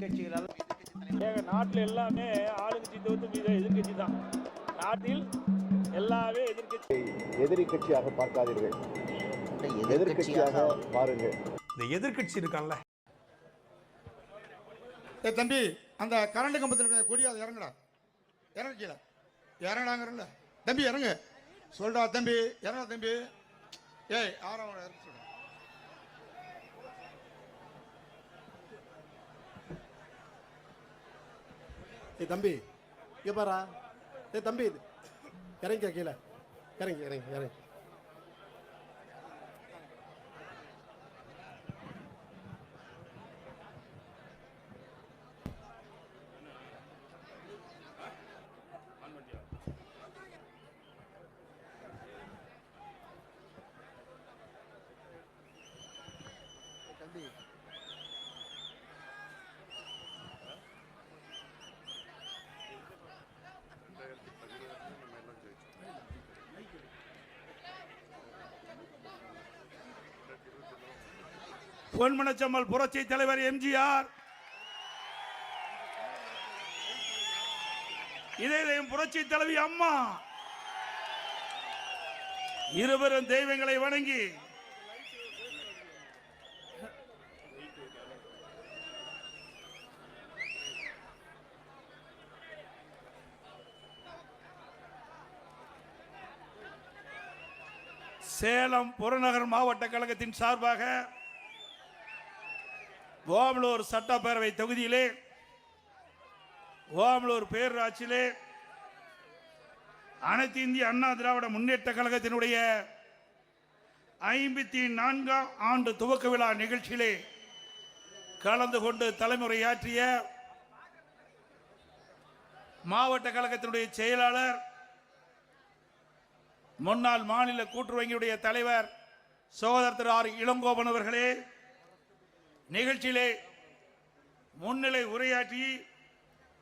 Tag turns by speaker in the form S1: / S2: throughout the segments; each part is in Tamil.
S1: எதிர்க்கட்சிகளால்
S2: ஏங்க நாட்டில் எல்லாமே ஆளுங்கட்சி தவிர்த்து மீது எதிர்க்கட்சி தான். நாட்டில் எல்லாமே எதிர்க்கட்சி
S3: எதிரி கட்சியாக பார்க்காதீர்கள் எதிர்க்கட்சியாக பாருங்கள்.
S4: இந்த எதிர்க்கட்சி இருக்கான்ல.
S5: ஏ தம்பி அந்த கரண்ட் கம்பத்தில் இருக்கிற கொடி அதை இறங்குடா. இறங்க கீழே. இறங்கடாங்கிறல்ல. தம்பி இறங்கு. சொல்டா தம்பி. இறங்க தம்பி. ஏய் ஆறாம் இறங்க சொல்றா
S6: ஏய் தம்பி. இங்கே பாரா. ஏய் தம்பி இறங்கிக்க கீழே. இறங்கி இறங்கி இறங்கி.
S2: பொன்மனச்சம்மல் புரட்சி தலைவர் எம்ஜிஆர். இதயம் புரட்சி தலைவி அம்மா. இருவரும் தெய்வங்களை வணங்கி. சேலம் புறநகர் மாவட்ட கழகத்தின் சார்பாக ஓமலூர் சட்டப்பேரவை தொகுதியிலே ஓமலூர் பேரூராட்சியிலே அனைத்து இந்திய அண்ணா திராவிட முன்னேற்ற கழகத்தினுடைய ஐம்பத்தி நான்காம் ஆண்டு துவக்க விழா நிகழ்ச்சியிலே கலந்து கொண்டு தலைமுறையாற்றிய மாவட்ட கழகத்தினுடைய செயலாளர் முன்னாள் மாநில கூட்டுறவு வங்கியுடைய தலைவர் சகோதரர் திரு ஆர் இளங்கோபன் அவர்களே நிகழ்ச்சியிலே முன்னிலை உரையாற்றி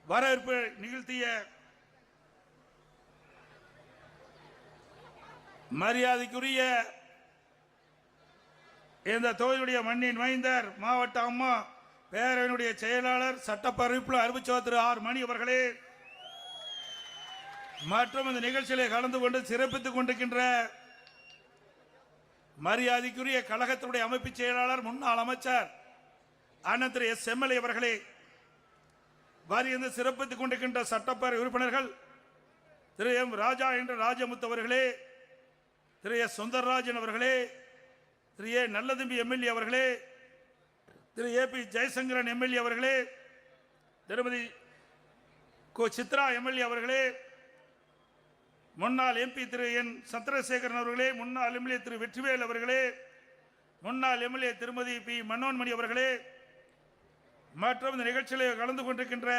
S2: வரவேற்பு நிகழ்த்திய மரியாதைக்குரிய இந்த தொகுதியுடைய மண்ணின் மைந்தர் மாவட்ட அம்மா பேரவையினுடைய செயலாளர் சட்டப்பரப்பில் அறிவிச்சவர் திரு ஆர் மணி அவர்களே மற்றும் இந்த நிகழ்ச்சியிலே கலந்து கொண்டு சிறப்பித்துக் கொண்டிருக்கின்ற மரியாதைக்குரிய கழகத்தினுடைய அமைப்பு செயலாளர் முன்னாள் அமைச்சர் அண்ணன் எஸ் எம்எல்ஏ அவர்களே வாரியந்து சிறப்பித்துக் கொண்டிருக்கின்ற சட்டப்பேரவை உறுப்பினர்கள் திரு எம் ராஜா என்ற ராஜமுத்து அவர்களே திரு எஸ் சுந்தரராஜன் அவர்களே திரு ஏ நல்லதம்பி எம்எல்ஏ அவர்களே Thiru A P Jayasankaran MLA அவர்களே திருமதி கோ சித்ரா எம்எல்ஏ அவர்களே முன்னாள் எம்பி திரு என் சந்திரசேகரன் அவர்களே முன்னாள் எம்எல்ஏ திரு வெற்றிவேல் அவர்களே முன்னாள் எம்எல்ஏ திருமதி பி மனோன்மணி அவர்களே மற்றும் இந்த நிகழ்ச்சியில் கலந்து கொண்டிருக்கின்ற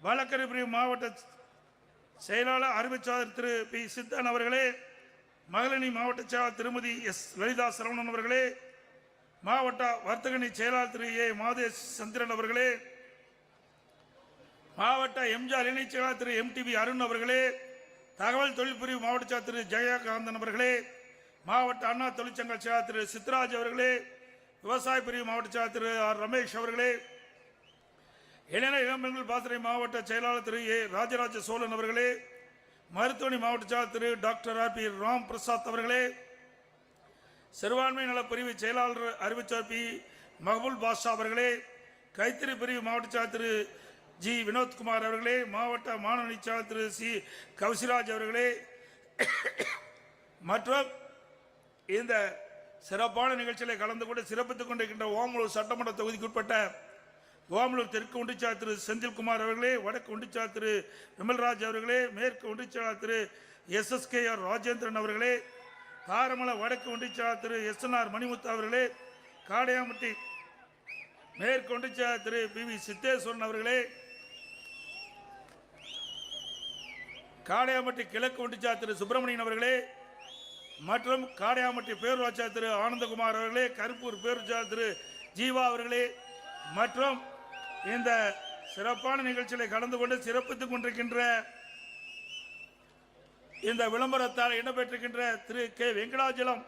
S2: வழக்கறிபுரி பிரிவு மாவட்ட செயலாளர் அறிவிச்சாளர் திரு பி சித்தன் அவர்களே மகளினி மாவட்ட செயலாளர் திருமதி எஸ் லலிதா சரவணன் அவர்களே மாவட்ட வர்த்தகணி செயலாளர் திரு ஏ மாதேஷ் சந்திரன் அவர்களே மாவட்ட எம்ஜிஆர் இணைச் செயலாளர் திரு எம்டிவி அருண் அவர்களே தகவல் தொழில்பிரிவு மாவட்ட செயலாளர் திரு ஜெயகாந்தன் அவர்களே மாவட்ட அண்ணா தொழிற்சங்க செயலாளர் திரு சித்ராஜ் அவர்களே விவசாய பிரிவு மாவட்ட செயலாளர் திரு ஆர் ரமேஷ் அவர்களே இளைஞர் இளம்பெண்கள் பாசறை மாவட்ட செயலாளர் திரு ஏ ராஜராஜ சோழன் அவர்களே மருத்துவமனை மாவட்ட செயலாளர் திரு doctor R P Ram Prasad அவர்களே சிறுபான்மை நல பிரிவு செயலாளர் அறிவிச்சார் பி மஹபூல் பாஷா அவர்களே கைத்தறி பிரிவு மாவட்ட செயலாளர் திரு ஜி வினோத்குமார் அவர்களே மாவட்ட மாணவ செயலாளர் திரு சி கவுசிராஜ் அவர்களே மற்றும் இந்த சிறப்பான நிகழ்ச்சியில் கலந்து கொண்டு சிறப்பித்துக் கொண்டிருக்கின்ற ஓமலூர் சட்டமன்ற தொகுதிக்குட்பட்ட ஓமலூர் தெற்கு ஒன்றிச்சாளர் திரு செந்தில்குமார் அவர்களே வடக்கு ஒன்றிச்சாளர் திரு விமல்ராஜ் அவர்களே மேற்கு ஒன்றிச்சாளர் திரு S S K R Rajendran அவர்களே காரமல வடக்கு ஒன்றிச்சாளர் திரு எஸ் என் ஆர் மணிமுத்து அவர்களே காடையாம்பட்டி மேற்கு ஒன்றிச்சாளர் திரு பி வி சித்தேஸ்வரன் அவர்களே காடையாம்பட்டி கிழக்கு ஒன்றிச்சாளர் திரு சுப்பிரமணியன் அவர்களே மற்றும் காடையாமட்டி பேரூராட்சி திரு ஆனந்தகுமார் அவர்களே கருப்பூர் பேரூராட்சி திரு ஜீவா அவர்களே மற்றும் இந்த சிறப்பான நிகழ்ச்சியில் கலந்து கொண்டு சிறப்பித்துக் கொண்டிருக்கின்ற இந்த விளம்பரத்தால் இடம்பெற்றிருக்கின்ற திரு கே வெங்கடாஜலம்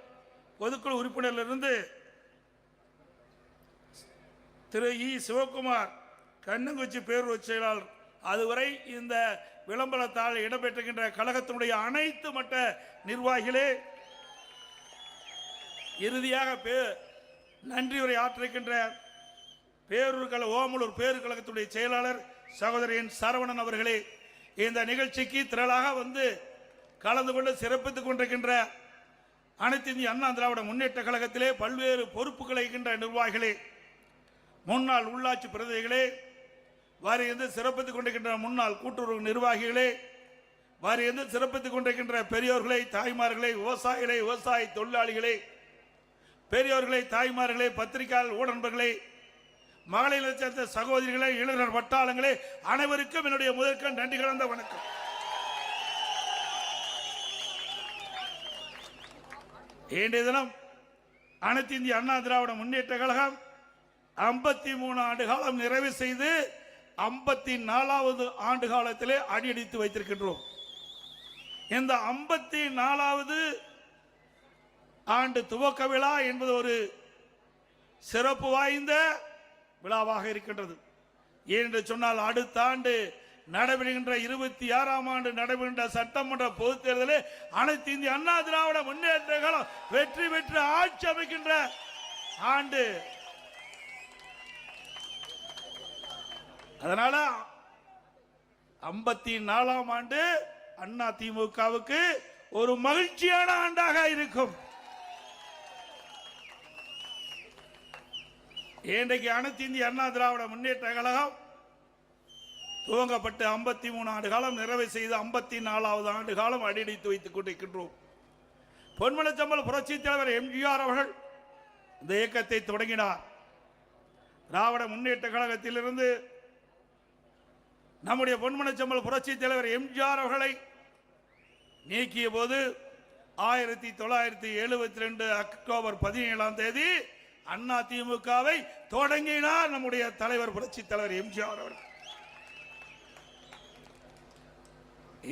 S2: பொதுக்குழு உறுப்பினரிலிருந்து திரு இ சிவகுமார் கண்ணங்குச்சி பேரூர் செயலாளர். அதுவரை இந்த விளம்பரத்தால் இடம்பெற்றுகின்ற கழகத்தினுடைய அனைத்து மட்ட நிர்வாகிகளே இறுதியாக பே நன்றி உரை ஆற்றிருக்கின்ற பேரூர் கழக ஓமலூர் பேரூர் கழகத்துடைய செயலாளர் சகோதரியின் சரவணன் அவர்களே இந்த நிகழ்ச்சிக்கு திரளாக வந்து கலந்து கொண்டு சிறப்பித்துக் கொண்டிருக்கின்ற அனைத்து இந்திய அண்ணா திராவிட முன்னேற்ற கழகத்திலே பல்வேறு பொறுப்புகளை இருக்கின்ற நிர்வாகிகளே முன்னாள் உள்ளாட்சி பிரதிநிதிகளே வாரியந்து சிறப்பித்துக் கொண்டிருக்கின்ற முன்னாள் கூட்டுறவு நிர்வாகிகளே வாரியந்து சிறப்பித்துக் கொண்டிருக்கின்ற பெரியோர்களை தாய்மார்களை விவசாயிகளை விவசாய தொழிலாளிகளே பெரியோர்களை தாய்மார்களே பத்திரிகையாளர் ஊடன்பர்களே மகளிரை சேர்ந்த சகோதரிகளே இளைஞர் வட்டாளங்களே அனைவருக்கும் என்னுடைய முதற்க நன்றி கலந்த வணக்கம். இன்றைய தினம் அனைத்து இந்திய அண்ணா திராவிட முன்னேற்ற கழகம் ஐம்பத்தி மூணு ஆண்டு காலம் நிறைவு செய்து ஐம்பத்தி நாலாவது ஆண்டு காலத்திலே அடியடித்து வைத்திருக்கின்றோம். இந்த ஐம்பத்தி நாலாவது ஆண்டு துவக்க விழா என்பது ஒரு சிறப்பு வாய்ந்த விழாவாக இருக்கின்றது. ஏனென்று சொன்னால் அடுத்த ஆண்டு நடைபெறுகின்ற இருபத்தி ஆறாம் ஆண்டு நடைபெறுகின்ற சட்டமன்ற பொதுத் தேர்தலில் அனைத்து இந்திய அண்ணா திராவிட முன்னேற்ற காலம் வெற்றி பெற்று ஆட்சி அமைக்கின்ற ஆண்டு. அதனால ஐம்பத்தி நாலாம் ஆண்டு அண்ணா திமுகவுக்கு ஒரு மகிழ்ச்சியான ஆண்டாக இருக்கும். இன்றைக்கு அனைத்து இந்திய அண்ணா திராவிட முன்னேற்ற கழகம் துவங்கப்பட்டு ஐம்பத்தி மூணு ஆண்டு காலம் நிறைவு செய்து ஐம்பத்தி நாலாவது ஆண்டு காலம் அடியடித்து வைத்துக் கொண்டிருக்கின்றோம். பொன்மனச்சம்பல் புரட்சி தலைவர் எம்ஜிஆர் அவர்கள் இந்த இயக்கத்தை தொடங்கினார். திராவிட முன்னேற்ற கழகத்திலிருந்து நம்முடைய பொன்மனச்சம்பல் புரட்சி தலைவர் எம்ஜிஆர் அவர்களை நீக்கிய போது ஆயிரத்தி தொள்ளாயிரத்தி எழுபத்தி ரெண்டு அக்டோபர் பதினேழாம் தேதி அண்ணா திமுகவை தொடங்கினார் நம்முடைய தலைவர் புரட்சி தலைவர் எம்ஜிஆர் அவர்கள்.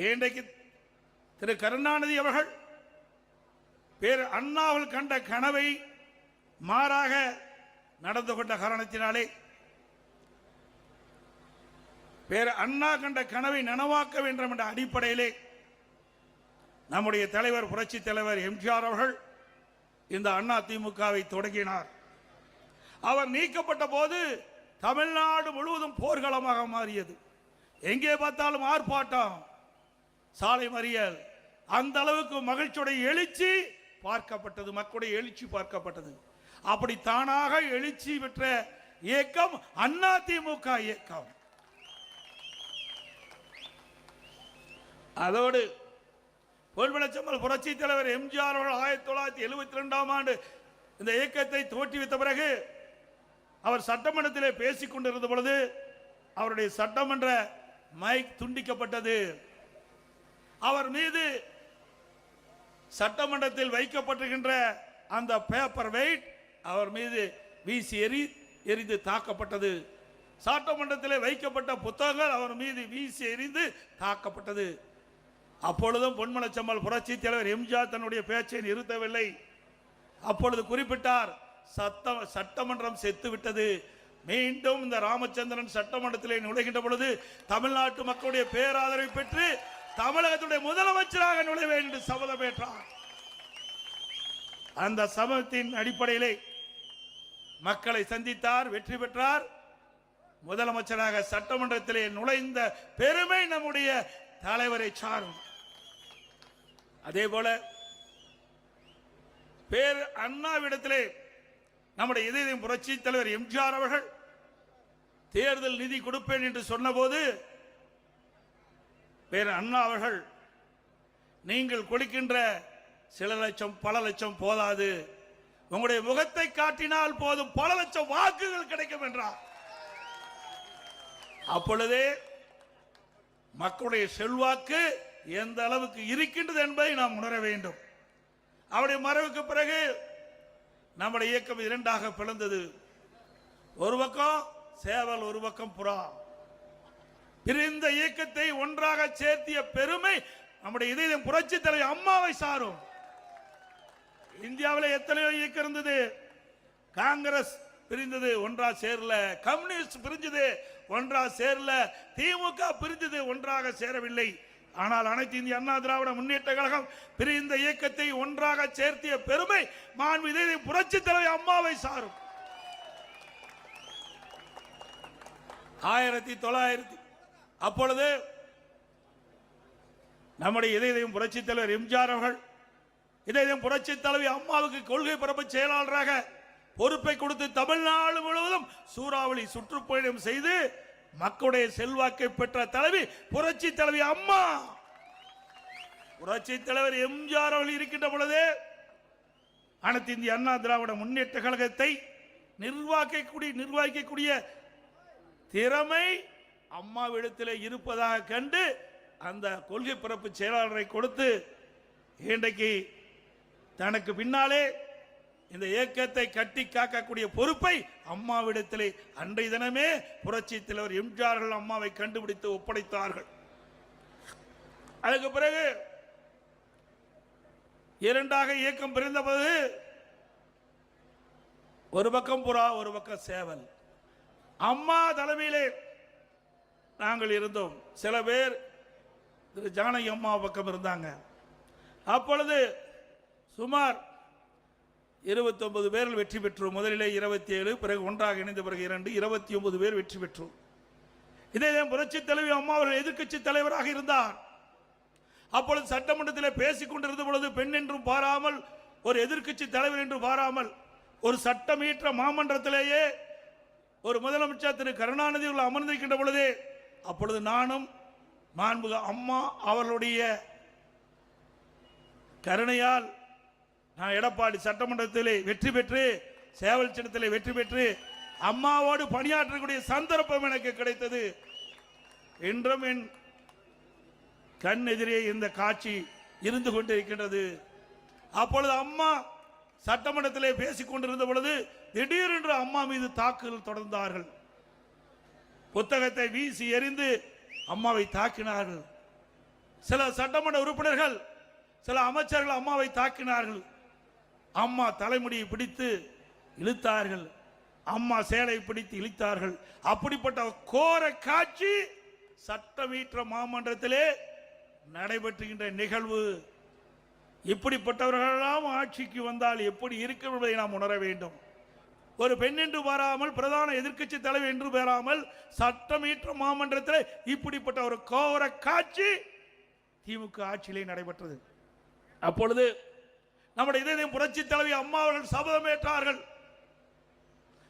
S2: இன்றைக்கு திரு கருணாநிதி அவர்கள் பேர் அண்ணாவில் கண்ட கனவை மாறாக நடந்து கொண்ட காரணத்தினாலே பேர் அண்ணா கண்ட கனவை நனவாக்க வேண்டும் என்ற அடிப்படையிலே நம்முடைய தலைவர் புரட்சி தலைவர் எம்ஜிஆர் அவர்கள் இந்த அண்ணா திமுகவை தொடங்கினார். அவர் நீக்கப்பட்ட போது தமிழ்நாடு முழுவதும் போர்க்களமாக மாறியது. எங்கே பார்த்தாலும் ஆர்ப்பாட்டம். சாலை மறியல். அந்த அளவுக்கு மகிழ்ச்சியுடைய எழுச்சி பார்க்கப்பட்டது மக்களுடைய எழுச்சி பார்க்கப்பட்டது. அப்படி தானாக எழுச்சி பெற்ற இயக்கம் அண்ணா திமுக இயக்கம். அதோடு பொன்விளச்சம்பல் புரட்சி தலைவர் எம்ஜிஆர் அவர்கள் ஆயிரத்தி தொள்ளாயிரத்தி எழுபத்தி ரெண்டாம் ஆண்டு இந்த இயக்கத்தை தோற்றுவித்த பிறகு அவர் சட்டமன்றத்திலே பேசிக் கொண்டிருந்த பொழுது அவருடைய சட்டமன்ற மைக் துண்டிக்கப்பட்டது. அவர் மீது சட்டமன்றத்தில் வைக்கப்பட்டிருக்கின்ற அந்த பேப்பர் வெயிட் அவர் மீது வீசி எறி எரிந்து தாக்கப்பட்டது. சட்டமன்றத்தில் வைக்கப்பட்ட புத்தகங்கள் அவர் மீது வீசி எறிந்து தாக்கப்பட்டது. அப்பொழுதும் பொன்மனச்சம்மல் புரட்சி தலைவர் எம்ஜிஆர் தன்னுடைய பேச்சை நிறுத்தவில்லை. அப்பொழுது குறிப்பிட்டார் சத்த சட்டமன்றம் செத்து விட்டது மீண்டும் இந்த ராமச்சந்திரன் சட்டமன்றத்திலே நுழைகின்ற பொழுது தமிழ்நாட்டு மக்களுடைய பேராதரவை பெற்று தமிழகத்துடைய முதலமைச்சராக நுழைவேன் என்று சபதம் ஏற்றார். அந்த சபதத்தின் அடிப்படையிலே மக்களை சந்தித்தார் வெற்றி பெற்றார். முதலமைச்சராக சட்டமன்றத்திலே நுழைந்த பெருமை நம்முடைய தலைவரை சாரும். அதே போல பேர் அண்ணாவிடத்திலே நம்முடைய இதயம் புரட்சி தலைவர் எம்ஜிஆர் அவர்கள் தேர்தல் நிதி கொடுப்பேன் என்று சொன்னபோது பேர் அண்ணா அவர்கள் நீங்கள் கொடுக்கின்ற சில லட்சம் பல லட்சம் போதாது. உங்களுடைய முகத்தை காட்டினால் போதும் பல லட்சம் வாக்குகள் கிடைக்கும் என்றார். அப்பொழுதே மக்களுடைய செல்வாக்கு எந்த அளவுக்கு இருக்கின்றது என்பதை நாம் உணர வேண்டும். அவருடைய மறைவுக்கு பிறகு நம்முடைய இயக்கம் இரண்டாக பிளந்தது. ஒரு பக்கம் சேவல் ஒரு பக்கம் புறா. பிரிந்த இயக்கத்தை ஒன்றாக சேர்த்திய பெருமை நம்முடைய இதயம் புரட்சி தலைவர் அம்மாவை சாரும். இந்தியாவில் எத்தனையோ இயக்கம் இருந்தது. காங்கிரஸ் பிரிந்தது ஒன்றா சேரல. கம்யூனிஸ்ட் பிரிஞ்சது ஒன்றா சேரல. திமுக பிரிஞ்சது ஒன்றாக சேரவில்லை. ஆனால் அனைத்து இந்திய அண்ணா திராவிட முன்னேற்ற கழகம் பிரிந்த இயக்கத்தை ஒன்றாக சேர்த்திய பெருமை மாண்பு இதை புரட்சி தலைவர் அம்மாவை சாரும். ஆயிரத்தி தொள்ளாயிரத்தி அப்பொழுது நம்முடைய இதயம் புரட்சி தலைவர் எம்ஜிஆர் அவர்கள் இதயம் புரட்சி தலைவி அம்மாவுக்கு கொள்கை பரப்பு செயலாளராக பொறுப்பை கொடுத்து தமிழ்நாடு முழுவதும் சூறாவளி சுற்றுப்பயணம் செய்து மக்களுடைய செல்வாக்கை பெற்ற தலைவி புரட்சி தலைவி அம்மா. புரட்சி தலைவர் எம்ஜிஆர் அவர்கள் இருக்கின்ற பொழுது அனைத்து இந்திய அண்ணா திராவிட முன்னேற்ற கழகத்தை நிர்வாகிக்கக்கூடிய நிர்வகிக்கக்கூடிய திறமை அம்மாவிடத்தில் இருப்பதாக கண்டு அந்த கொள்கை பிறப்பு செயலாளரை கொடுத்து இன்றைக்கு தனக்கு பின்னாலே இந்த இயக்கத்தை கட்டி காக்கக்கூடிய பொறுப்பை அம்மாவிடத்திலே அன்றைய தினமே புரட்சி தலைவர் எம்ஜிஆர்கள் அம்மாவை கண்டுபிடித்து ஒப்படைத்தார்கள். அதுக்கு பிறகு இரண்டாக இயக்கம் பிறந்தபோது ஒரு பக்கம் புறா ஒரு பக்கம் சேவல். அம்மா தலைமையிலே நாங்கள் இருந்தோம். சில பேர் திரு ஜானகி அம்மா பக்கம் இருந்தாங்க. அப்பொழுது சுமார் 29 பேரில் வெற்றி பெற்றோம். முதலிலே இருபத்தி ஏழு பிறகு ஒன்றாக இணைந்த பிறகு இரண்டு இருபத்தி ஒன்பது பேர் வெற்றி பெற்றோம். இதே புரட்சி தலைவி அம்மா அவர்கள் எதிர்க்கட்சி தலைவராக இருந்தார். அப்பொழுது சட்டமன்றத்தில் பேசிக் கொண்டிருந்த பொழுது பெண் என்றும் பாராமல் ஒரு எதிர்க்கட்சி தலைவர் என்று பாராமல் ஒரு சட்டமீற்ற மாமன்றத்திலேயே ஒரு முதலமைச்சர் திரு கருணாநிதி அவர்கள் அமர்ந்திருக்கின்ற பொழுது அப்பொழுது நானும் மாண்புக அம்மா அவர்களுடைய கருணையால் நான் எடப்பாடி சட்டமன்றத்தில் வெற்றி பெற்று சேவல் சின்னத்தில் வெற்றி பெற்று அம்மாவோடு பணியாற்றக்கூடிய சந்தர்ப்பம் எனக்கு கிடைத்தது. என்றும் என் கண் எதிரே இந்த காட்சி இருந்து கொண்டிருக்கின்றது. அப்பொழுது அம்மா சட்டமன்றத்திலே பேசிக் கொண்டிருந்த பொழுது திடீரென்று அம்மா மீது தாக்குதல் தொடர்ந்தார்கள். புத்தகத்தை வீசி எறிந்து அம்மாவை தாக்கினார்கள். சில சட்டமன்ற உறுப்பினர்கள் சில அமைச்சர்கள் அம்மாவை தாக்கினார்கள். அம்மா தலைமுடியை பிடித்து இழுத்தார்கள். அம்மா சேலை பிடித்து இழுத்தார்கள். அப்படிப்பட்ட கோர காட்சி சட்டமீற்ற மாமன்றத்திலே நடைபெற்றுகின்ற நிகழ்வு. இப்படிப்பட்டவர்களெல்லாம் ஆட்சிக்கு வந்தால் எப்படி இருக்கும் என்பதை நாம் உணர வேண்டும். ஒரு பெண் என்று பாராமல் பிரதான எதிர்க்கட்சி தலைவர் என்று பெறாமல் சட்டமீற்ற மாமன்றத்தில் இப்படிப்பட்ட ஒரு கோர காட்சி திமுக ஆட்சியிலே நடைபெற்றது. அப்பொழுது நம்முடைய இதயம் புரட்சி தலைவி அம்மா அவர்கள் சபதமேற்றார்கள்.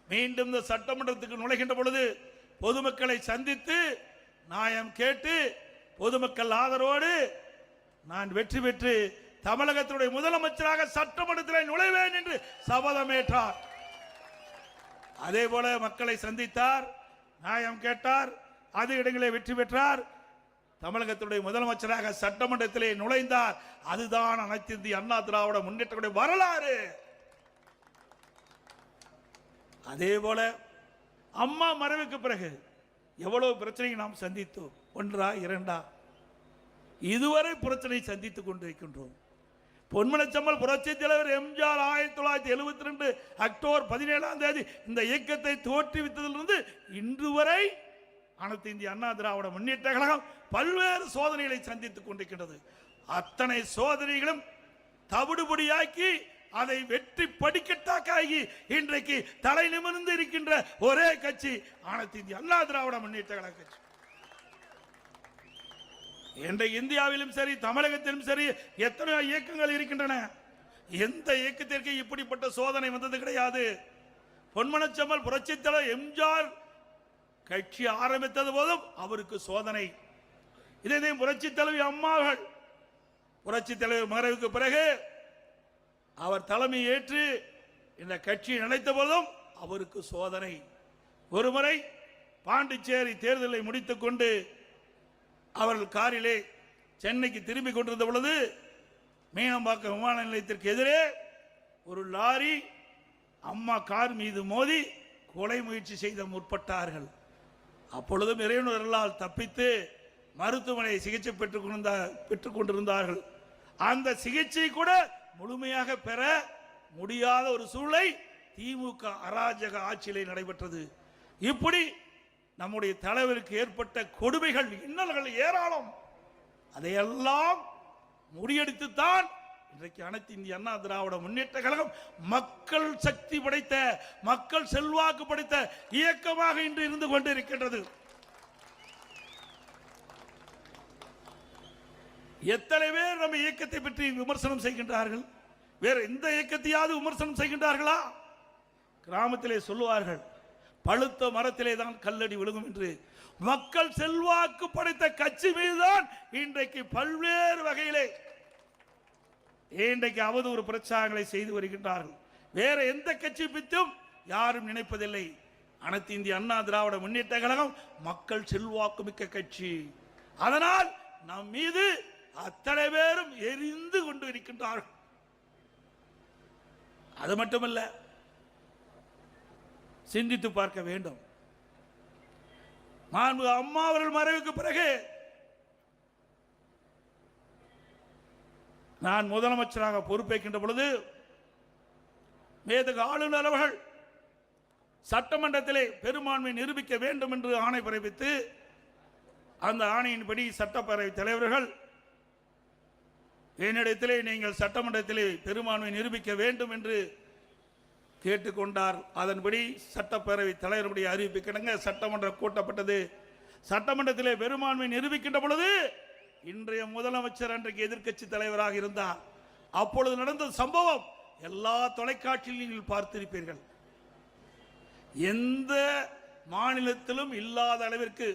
S2: மீண்டும் இந்த சட்டமன்றத்துக்கு நுழைகின்ற பொழுது பொதுமக்களை சந்தித்து நியாயம் கேட்டு பொதுமக்கள் ஆதரவோடு நான் வெற்றி பெற்று தமிழகத்தினுடைய முதலமைச்சராக சட்டமன்றத்தில் நுழைவேன் என்று சபதமேற்றார். அதே போல மக்களை சந்தித்தார் நியாயம் கேட்டார் அது இடங்களை வெற்றி பெற்றார். தமிழகத்துடைய முதலமைச்சராக சட்டமன்றத்திலே நுழைந்தார். அதுதான் அனைத்து இந்திய அண்ணா திராவிட முன்னேற்றக்கூடிய வரலாறு. அதே போல அம்மா மறைவுக்கு பிறகு எவ்வளவு பிரச்சனையை நாம் சந்தித்தோம்? ஒன்றா இரண்டா? இதுவரை பிரச்சனை சந்தித்துக் கொண்டிருக்கின்றோம். பொன்மனச்சம்மல் புரட்சி தலைவர் எம்ஜிஆர் ஆயிரத்தி தொள்ளாயிரத்தி எழுபத்தி ரெண்டு அக்டோபர் பதினேழாம் தேதி இந்த இயக்கத்தை தோற்றுவித்ததிலிருந்து இன்று வரை அனைத்து இந்திய அண்ணா திராவிட முன்னேற்ற கழகம் பல்வேறு சோதனைகளை சந்தித்துக் கொண்டிருக்கின்றது. அத்தனை சோதனைகளும் தவிடுபடியாக்கி அதை வெற்றி படிக்கட்டாக்காகி இன்றைக்கு தலை நிமிர்ந்து இருக்கின்ற ஒரே கட்சி அனைத்து இந்திய அண்ணா திராவிட முன்னேற்ற கழக கட்சி. இன்றைக்கு இந்தியாவிலும் சரி தமிழகத்திலும் சரி எத்தனையோ இயக்கங்கள் இருக்கின்றன. எந்த இயக்கத்திற்கு இப்படிப்பட்ட சோதனை வந்தது கிடையாது. பொன்மனச்சம்மல் புரட்சித்தலை எம்ஜிஆர் கட்சி ஆரம்பித்தது போதும் அவருக்கு சோதனை. இதே புரட்சி தலைவி அம்மாகள் புரட்சி தலைவர் மறைவுக்கு பிறகு அவர் தலைமை ஏற்று இந்த கட்சி நினைத்த போதும் அவருக்கு சோதனை. ஒருமுறை பாண்டிச்சேரி தேர்தலை முடித்துக் கொண்டு அவர்கள் காரிலே சென்னைக்கு திரும்பி கொண்டிருந்த பொழுது மீனம்பாக்கம் விமான நிலையத்திற்கு எதிரே ஒரு லாரி அம்மா கார் மீது மோதி கொலை முயற்சி செய்த முற்பட்டார்கள். அப்பொழுதும் இறைவனர்களால் தப்பித்து மருத்துவமனை சிகிச்சை பெற்றுக் கொண்டிருந்த பெற்றுக் கொண்டிருந்தார்கள். அந்த சிகிச்சை கூட முழுமையாக பெற முடியாத ஒரு சூழலை திமுக அராஜக ஆட்சியிலே நடைபெற்றது. இப்படி நம்முடைய தலைவருக்கு ஏற்பட்ட கொடுமைகள் இன்னல்கள் ஏராளம். அதையெல்லாம் முறியடித்துத்தான் இன்றைக்கு அனைத்து இந்திய அண்ணா திராவிட முன்னேற்ற கழகம் மக்கள் சக்தி படைத்த மக்கள் செல்வாக்கு படைத்த இயக்கமாக இன்று இருந்து கொண்டிருக்கின்றது. எத்தனை பேர் நம்ம இயக்கத்தை பற்றி விமர்சனம் செய்கின்றார்கள்? வேற எந்த இயக்கத்தையாவது விமர்சனம் செய்கின்றார்களா? கிராமத்திலே சொல்லுவார்கள் பழுத்த மரத்திலே தான் கல்லடி விழுகும் என்று. மக்கள் செல்வாக்கு படைத்த கட்சி மீதுதான் இன்றைக்கு பல்வேறு வகையிலே இன்றைக்கு அவதூறு பிரச்சாரங்களை செய்து வருகின்றார்கள். வேற எந்த கட்சி பித்தும் யாரும் நினைப்பதில்லை. அனைத்து இந்திய அண்ணா திராவிட முன்னேற்ற கழகம் மக்கள் செல்வாக்கு மிக்க கட்சி. அதனால் நம் மீது அத்தனை பேரும் எரிந்து கொண்டு இருக்கின்றார்கள். அது மட்டுமல்ல சிந்தித்து பார்க்க வேண்டும். மாண்பு அம்மா அவர்கள் மறைவுக்கு பிறகு நான் முதலமைச்சராக பொறுப்பேற்கின்ற பொழுது மேதகு ஆளுநர் அவர்கள் சட்டமன்றத்திலே பெரும்பான்மை நிரூபிக்க வேண்டும் என்று ஆணை பிறப்பித்து அந்த ஆணையின்படி சட்டப்பேரவை தலைவர்கள் என்னிடத்திலே நீங்கள் சட்டமன்றத்திலே பெரும்பான்மை நிரூபிக்க வேண்டும் என்று கேட்டுக்கொண்டார். அதன்படி சட்டப்பேரவை தலைவருடைய அறிவிப்பு கிடங்க சட்டமன்றம் கூட்டப்பட்டது. சட்டமன்றத்திலே பெரும்பான்மை நிரூபிக்கின்ற பொழுது இன்றைய முதலமைச்சர் அன்றைக்கு எதிர்க்கட்சி தலைவராக இருந்தார். அப்பொழுது நடந்த சம்பவம் எல்லா தொலைக்காட்சியில் நீங்கள் பார்த்திருப்பீர்கள். எந்த மாநிலத்திலும் இல்லாத அளவிற்கு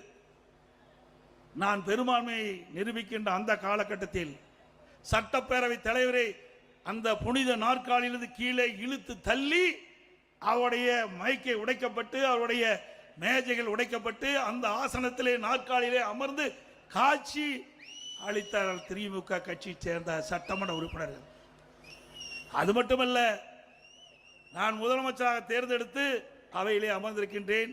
S2: நான் பெரும்பான்மையை நிரூபிக்கின்ற அந்த காலகட்டத்தில் சட்டப்பேரவை தலைவரை அந்த புனித நாற்காலியிலிருந்து கீழே இழுத்து தள்ளி அவருடைய மைக்கை உடைக்கப்பட்டு அவருடைய மேஜைகள் உடைக்கப்பட்டு அந்த ஆசனத்திலே நாற்காலியிலே அமர்ந்து காட்சி அளித்தார்கள் திமுக கட்சியை சேர்ந்த சட்டமன்ற உறுப்பினர்கள். அது மட்டுமல்ல நான் முதலமைச்சராக தேர்ந்தெடுத்து அவையிலே அமர்ந்திருக்கின்றேன்.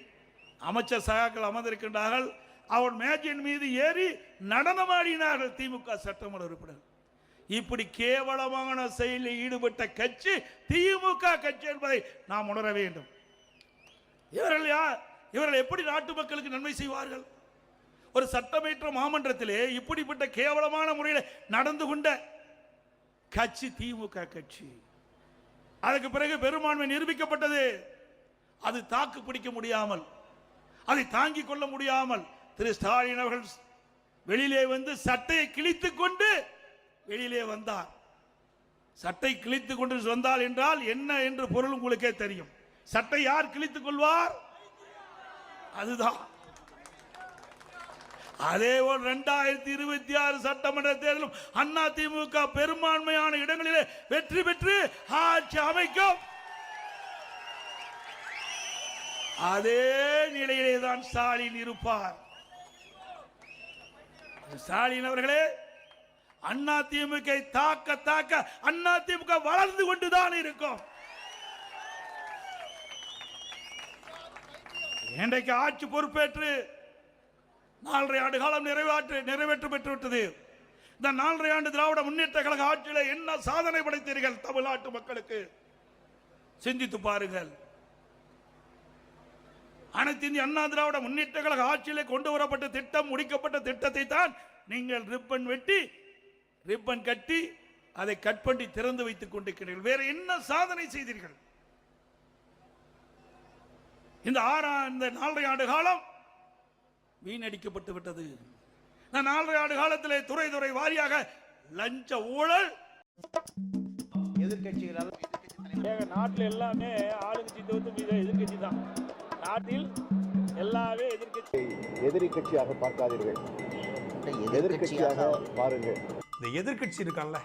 S2: அமைச்சர் சகாக்கள் அமர்ந்திருக்கின்றார்கள். அவர் மேஜின் மீது ஏறி நடனமாடினார்கள் திமுக சட்டமன்ற உறுப்பினர். இப்படி கேவலமான செயலில் ஈடுபட்ட கட்சி திமுக கட்சி என்பதை நாம் உணர வேண்டும். இவர்கள் யார்? இவர்கள் எப்படி நாட்டு மக்களுக்கு நன்மை செய்வார்கள்? ஒரு சட்டமேற்ற மாமன்றத்திலே இப்படிப்பட்ட கேவலமான முறையில் நடந்து கொண்ட கட்சி திமுக கட்சி. அதுக்கு பிறகு பெரும்பான்மை நிரூபிக்கப்பட்டது. அது தாக்கு பிடிக்க முடியாமல் அதை தாங்கிக் கொள்ள முடியாமல் திரு ஸ்டாலின் அவர்கள் வெளியிலே வந்து சட்டையை கிழித்துக் கொண்டு வெளியிலே வந்தார். சட்டை கிழித்துக் கொண்டு வந்தால் என்றால் என்ன என்று பொருள் உங்களுக்கே தெரியும். சட்டை யார் கிழித்துக் கொள்வார்? அதுதான். அதே போல் இரண்டாயிரத்தி இருபத்தி ஆறு சட்டமன்ற தேர்தலும் அண்ணா திமுக பெரும்பான்மையான இடங்களிலே வெற்றி பெற்று ஆட்சி அமைக்கும். அதே நிலையிலே தான் ஸ்டாலின் இருப்பார். ஸ்டாலின் அவர்களே அண்ணா திமுக தாக்க தாக்க அண்ணா திமுக வளர்ந்து கொண்டுதான் இருக்கும். இன்றைக்கு ஆட்சி பொறுப்பேற்று நாலரை ஆண்டு காலம் நிறைவேற்று நிறைவேற்று பெற்றுவிட்டது. இந்த நாலரை ஆண்டு திராவிட முன்னேற்ற கழக ஆட்சியில் என்ன சாதனை படைத்தீர்கள் தமிழ்நாட்டு மக்களுக்கு? சிந்தித்து பாருங்கள். அனைத்து இந்திய அண்ணா திராவிட முன்னேற்ற கழக ஆட்சியிலே கொண்டு வரப்பட்ட திட்டம் முடிக்கப்பட்ட திட்டத்தை தான் நீங்கள் ரிப்பன் வெட்டி ரிப்பன் கட்டி அதை கட் பண்ணி திறந்து வைத்துக் கொண்டிருக்கிறீர்கள். வேற என்ன சாதனை செய்தீர்கள்? இந்த ஆறாம் இந்த நாலரை ஆண்டு காலம் வீணடிக்கப்பட்டு விட்டது. இந்த நாலரை ஆண்டு காலத்திலே துறை துறை வாரியாக லஞ்ச ஊழல்
S3: எதிர்க்கட்சிகளால்
S1: ஏங்க நாட்டில் எல்லாமே ஆளுங்கட்சி தவிர்த்து மீது எதிர்கட்சி தான். நாட்டில் எல்லாமே எதிர்கட்சி
S3: எதிரி கட்சியாக பார்க்காதீர்கள் எதிர்க்கட்சியாக பாருங்கள்.
S4: இந்த எதிர்க்கட்சி இருக்கான்ல.